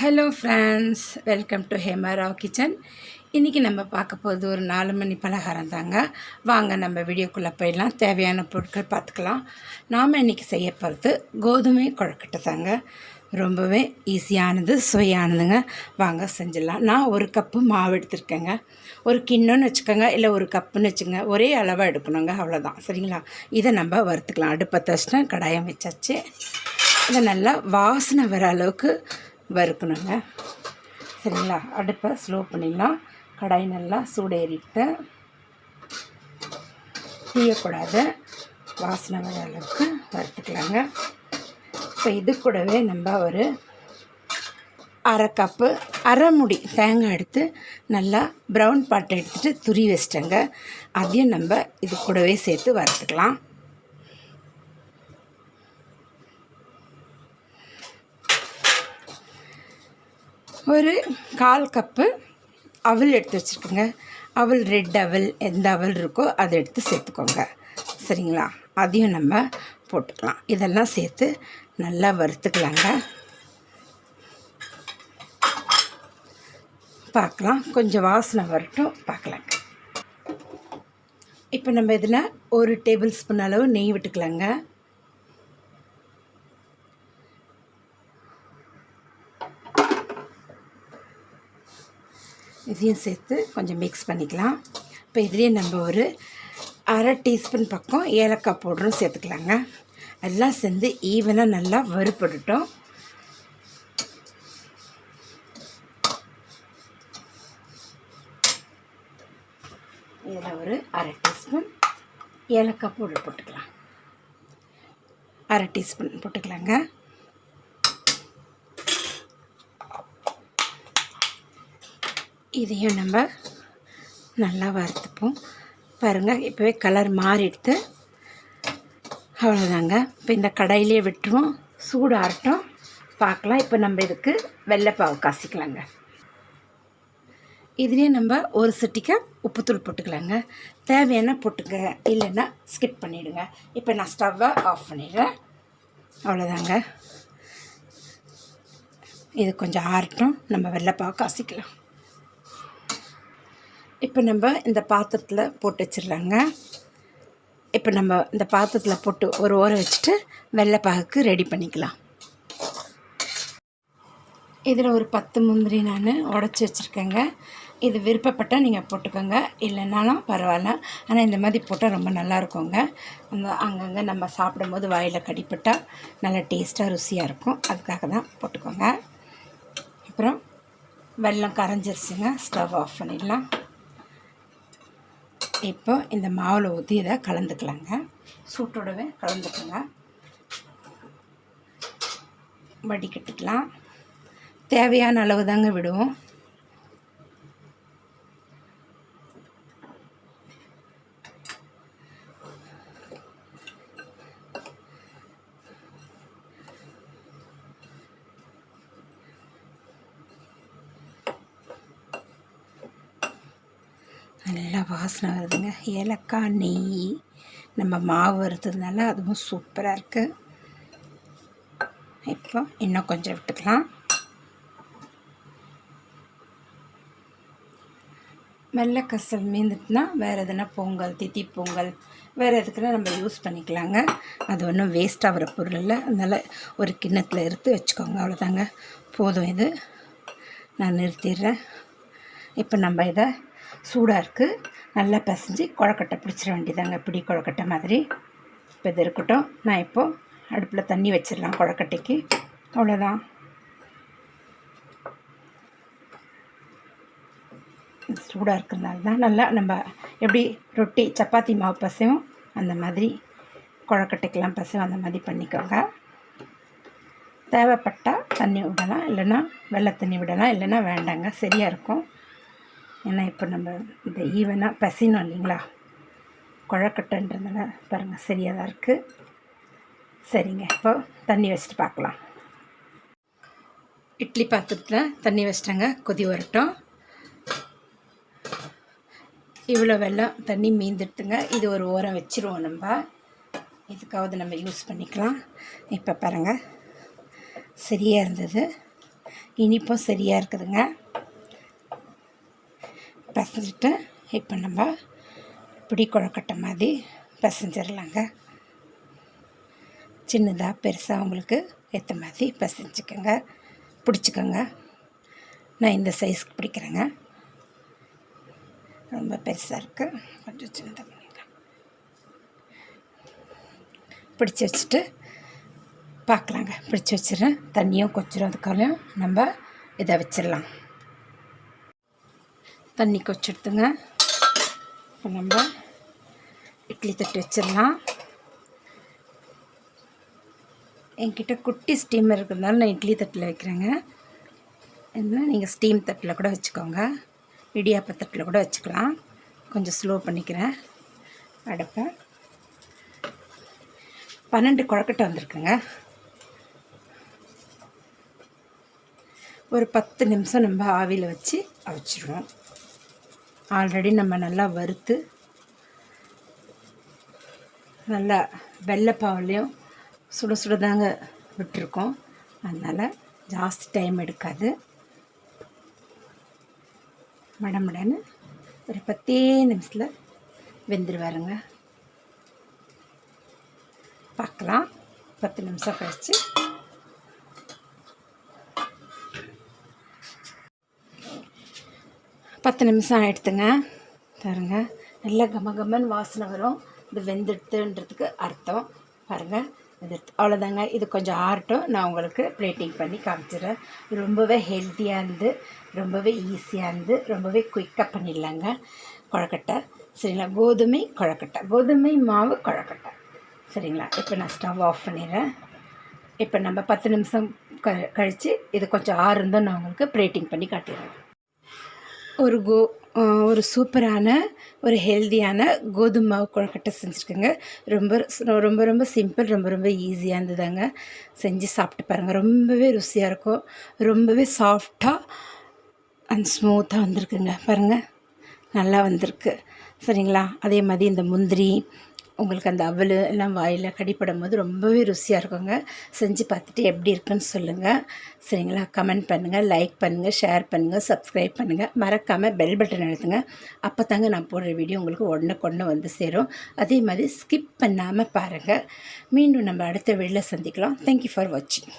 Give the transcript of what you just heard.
Hello friends welcome to Hema Rao kitchen இன்றைக்கி நம்ம பார்க்க போகிறது ஒரு நாலு மணி பலகாரம் தாங்க. வாங்க நம்ம வீடியோக்குள்ளே போயிடலாம். தேவையான பொருட்கள் பார்த்துக்கலாம். நாம் இன்றைக்கி செய்ய போகிறது கோதுமை குழக்கட்டை தாங்க. ரொம்பவே ஈஸியானது சுவையானதுங்க. வாங்க செஞ்சிடலாம். நான் ஒரு கப்பு மாவு எடுத்திருக்கேங்க. ஒரு கிண்ணம்னு வச்சுக்கோங்க இல்லை ஒரு கப்புன்னு வச்சுங்க ஒரே அளவாக எடுக்கணுங்க அவ்வளோதான் சரிங்களா? இதை நம்ம வறுத்துக்கலாம். அடுப்பை தச்சுனா கடாயம் வச்சாச்சு. இதை நல்லா வாசனை வர அளவுக்கு வறுக்கணுங்க. சரிங்களா? அடுப்பை ஸ்லோ பண்ணிடலாம். கடாய் நல்லா சூடேறிட்டு தீயக்கூடாது வாசனை வர அளவுக்கு வறுத்துக்கலாங்க. இப்போ இது கூடவே நம்ம ஒரு அரை கப்பு அரை முடி தேங்காய் எடுத்து நல்லா ப்ரௌன் பாட்டை எடுத்துகிட்டு துரி வச்சிட்டேங்க. அதையும் நம்ம இது கூடவே சேர்த்து வறுத்துக்கலாம். ஒரு கால் கப்பு அவல் எடுத்து வச்சுருக்கோங்க. அவல் ரெட் அவல் எந்த அவல் இருக்கோ அதை எடுத்து சேர்த்துக்கோங்க. சரிங்களா? அதையும் நம்ம போட்டுக்கலாம். இதெல்லாம் சேர்த்து நல்லா வறுத்துக்கலாங்க. பார்க்கலாம். கொஞ்சம் வாசனை வரட்டும். பார்க்கலாங்க இப்போ நம்ம இதில் ஒரு டேபிள் ஸ்பூன் அளவு நெய் விட்டுக்கலாங்க. இதையும் சேர்த்து கொஞ்சம் மிக்ஸ் பண்ணிக்கலாம். இப்போ இதுலேயே நம்ம ஒரு அரை டீஸ்பூன் பக்கம் ஏலக்காய் பவுடரும் சேர்த்துக்கலாங்க. எல்லாம் சேர்ந்து ஈவனாக நல்லா வறுப்பட்டுட்டோம் இதில் ஒரு அரை டீஸ்பூன் ஏலக்காய் பவுடர் போட்டுக்கலாம். அரை டீஸ்பூன் போட்டுக்கலாங்க. இதையும் நம்ம நல்லா வறுத்துப்போம். பாருங்கள் இப்போவே கலர் மாறிடுத்து. அவ்வளோதாங்க இப்போ இந்த கடையிலே விட்டுருவோம். சூடு ஆரட்டும் பார்க்கலாம். இப்போ நம்ம இதுக்கு வெள்ளைப்பாவு காசிக்கலாங்க. இதுலேயே நம்ம ஒரு சட்டிக்கா உப்புத்தூள் போட்டுக்கலாங்க. தேவையான போட்டுக்க இல்லைன்னா ஸ்கிப் பண்ணிவிடுங்க இப்போ நான் ஸ்டவ்வை ஆஃப் பண்ணிடுறேன். அவ்வளோதாங்க இது கொஞ்சம் ஆரட்டும் நம்ம வெள்ளைப்பாவை காசிக்கலாம். இப்போ நம்ம இந்த பாத்திரத்தில் போட்டு வச்சிடலாங்க. இப்போ நம்ம இந்த பாத்திரத்தில் போட்டு ஒரு ஓரம் வச்சுட்டு வெள்ளைப்பாகுக்கு ரெடி பண்ணிக்கலாம். இதில் ஒரு பத்து முந்திரி நான் உடச்சி வச்சுருக்கேங்க. இது விருப்பப்பட்டால் நீங்கள் போட்டுக்கோங்க. இல்லைனாலும் பரவாயில்ல. ஆனால் இந்த மாதிரி போட்டால் ரொம்ப நல்லா இருக்குங்க. அந்த அங்கங்கே நம்ம சாப்பிடும்போது வாயில் கடிப்பட்டால் நல்லா டேஸ்ட்டாக ருசியாக இருக்கும். அதுக்காக தான் போட்டுக்கோங்க. அப்புறம் வெள்ளம் கரைஞ்சிருச்சுங்க. ஸ்டவ் ஆஃப் பண்ணிடலாம். இப்போ இந்த மாவில் ஊற்றி இதை கலந்துக்கலாங்க. சூட்டோடவே கலந்துக்கோங்க. வடிகட்டிக்கலாம். தேவையான அளவு தாங்க விடுவோம். நல்லா வாசனை வருதுங்க. ஏலக்காய் நெய் நம்ம மாவு வறுத்ததுனால அதுவும் சூப்பராக இருக்குது இப்போ இன்னும் கொஞ்சம் விட்டுக்கலாம். மெல்ல கசல் மீந்துட்டுனா வேறு எதுனா பொங்கல் தித்தி பொங்கல் வேறு எதுக்குன்னா நம்ம யூஸ் பண்ணிக்கலாங்க. அது ஒன்றும் வேஸ்ட் ஆகிற பொருள் இல்லை. அதனால் ஒரு கிண்ணத்தில் எடுத்து வச்சுக்கோங்க. அவ்வளோதாங்க போதும் இது. நான் நிறுத்திடுறேன். இப்போ நம்ம இதை சூடாக இருக்குது நல்லா பிசைஞ்சு குழக்கட்டை பிடிச்சிட வேண்டியதாங்க பிடி குழக்கட்டை மாதிரி. இப்போ இது இருக்கட்டும். நான் இப்போது அடுப்பில் தண்ணி வச்சிடலாம் குழக்கட்டைக்கு. அவ்வளோதான் சூடாக இருக்கிறதுனால தான் நல்லா நம்ம எப்படி ரொட்டி சப்பாத்தி மாவு பசையும் அந்த மாதிரி குழக்கட்டைக்கெல்லாம் பசையும் அந்த மாதிரி பண்ணிக்கோங்க. தேவைப்பட்டால் தண்ணி விடலாம். இல்லைன்னா வெள்ளை தண்ணி விடலாம். இல்லைன்னா வேண்டாங்க. சரியாக இருக்கும். ஏன்னா இப்போ நம்ம இந்த ஈவனாக பசினோம் இல்லைங்களா? குழக்கட்டன்றதுனால பாருங்கள் சரியாக தான் இருக்குது சரிங்க இப்போ தண்ணி வச்சுட்டு பார்க்கலாம். இட்லி பாத்திரத்தில் தண்ணி வச்சிட்டேங்க கொதி வரட்டும். இவ்வளோ வெள்ளம் தண்ணி மீந்துடுத்துங்க இது ஒரு ஓரம் வச்சுருவோம் நம்ம. இதுக்காவது நம்ம யூஸ் பண்ணிக்கலாம். இப்போ பாருங்கள் சரியாக இருந்தது. இனிப்பும் சரியாக இருக்குதுங்க. பிசைஞ்சிட்டு இப்போ நம்ம பிடி கொழக்கட்டை மாதிரி பிசைஞ்சிடலாங்க சின்னதாக பெருசாக உங்களுக்கு ஏற்ற மாதிரி பிசைஞ்சிக்கோங்க பிடிச்சிக்கோங்க. நான் இந்த சைஸ்க்கு பிடிக்கிறேங்க. ரொம்ப பெருசாக இருக்குது கொஞ்சம் சின்னதாக பண்ணிடலாம். பிடிச்சி வச்சுட்டு பார்க்கலாங்க. பிடிச்சி வச்சிடறேன். தண்ணியும் கொச்சிரும். அதுக்காலையும் நம்ம இதை வச்சிடலாம். தண்ணி கொச்செடுத்துங்க இப்போ நம்ம இட்லி தட்டு வச்சிடலாம். என்கிட்ட குட்டி ஸ்டீமர் இருக்கிறதுனால நான் இட்லி தட்டில் வைக்கிறேங்க. என்ன நீங்கள் ஸ்டீம் தட்டில் கூட வச்சுக்கோங்க. இடியாப்ப தட்டில் கூட வச்சுக்கலாம். கொஞ்சம் ஸ்லோ பண்ணிக்கிறேன். அடுப்பேன் பன்னெண்டு குழக்கட்டை வந்திருக்குங்க. ஒரு பத்து நிமிஷம் நம்ம ஆவியில் வச்சு அவிச்சிடுவோம். ஆல்ரெடி நம்ம நல்லா வறுத்து நல்லா வெள்ளைப்பாவுலேயும் சுட சுட தாங்க விட்டுருக்கோம். அதனால் ஜாஸ்தி டைம் எடுக்காது. மடமடன்னு ஒரு பத்தே நிமிஷத்தில் வெந்துருவாருங்க. பார்க்கலாம். பத்து நிமிஷம் கழித்து பத்து நிமிஷம் ஆகிடுத்துங்க பாருங்க. நல்லா கம கமன்னு வாசனை வரும். இது வெந்துடுத்துன்றதுக்கு அர்த்தம். பாருங்கள் வெந்துடுத்து அவ்வளோதாங்க இது கொஞ்சம் ஆர்ட்டும் நான் உங்களுக்கு பிளேட்டிங் பண்ணி காமிச்சிடுறேன். ரொம்பவே ஹெல்த்தியாக இருந்து ரொம்பவே ஈஸியாக இருந்து ரொம்பவே குயிக்காக பண்ணிடலாங்க. குழக்கட்டை. சரிங்களா? கோதுமை குழக்கட்டை. கோதுமை மாவு குழக்கட்டை. சரிங்களா? இப்போ நான் ஸ்டவ் ஆஃப் பண்ணிடுறேன். இப்போ நம்ம பத்து நிமிஷம் க கழித்து இது கொஞ்சம் ஆறுந்தோம் நான் உங்களுக்கு பிளேட்டிங் பண்ணி காட்டிடுறேன். ஒரு கோ ஒரு சூப்பரான ஒரு ஹெல்த்தியான கோதுமை மாவு கொழுக்கட்டை செஞ்சுருக்கேங்க. ரொம்ப ரொம்ப ரொம்ப சிம்பிள் ரொம்ப ரொம்ப ஈஸியாக இருந்ததாங்க. செஞ்சு சாப்பிட்டு பாருங்கள் ரொம்பவே ருசியாக இருக்கும். ரொம்பவே சாஃப்டாக அண்ட் ஸ்மூத்தாக வந்திருக்குங்க. பாருங்கள் நல்லா வந்திருக்கு. சரிங்களா? அதே மாதிரி இந்த முந்திரி உங்களுக்கு அந்த அவல் எல்லாம் வாயில் கடிப்படும் போது ரொம்பவே ருசியாக இருக்குங்க. செஞ்சு பார்த்துட்டு எப்படி இருக்குன்னு சொல்லுங்கள் சரிங்களா? கமெண்ட் பண்ணுங்கள் லைக் பண்ணுங்கள் ஷேர் பண்ணுங்கள் சப்ஸ்கிரைப் பண்ணுங்கள் மறக்காமல் பெல் பட்டன் எழுத்துங்க அப்போ தாங்க நான் போடுற வீடியோ உங்களுக்கு உடனே கொண்டு வந்து சேரும். அதே மாதிரி ஸ்கிப் பண்ணாமல் பாருங்கள் மீண்டும் நம்ம அடுத்த வீடியில் சந்திக்கலாம். தேங்க்யூ ஃபார் வாட்சிங்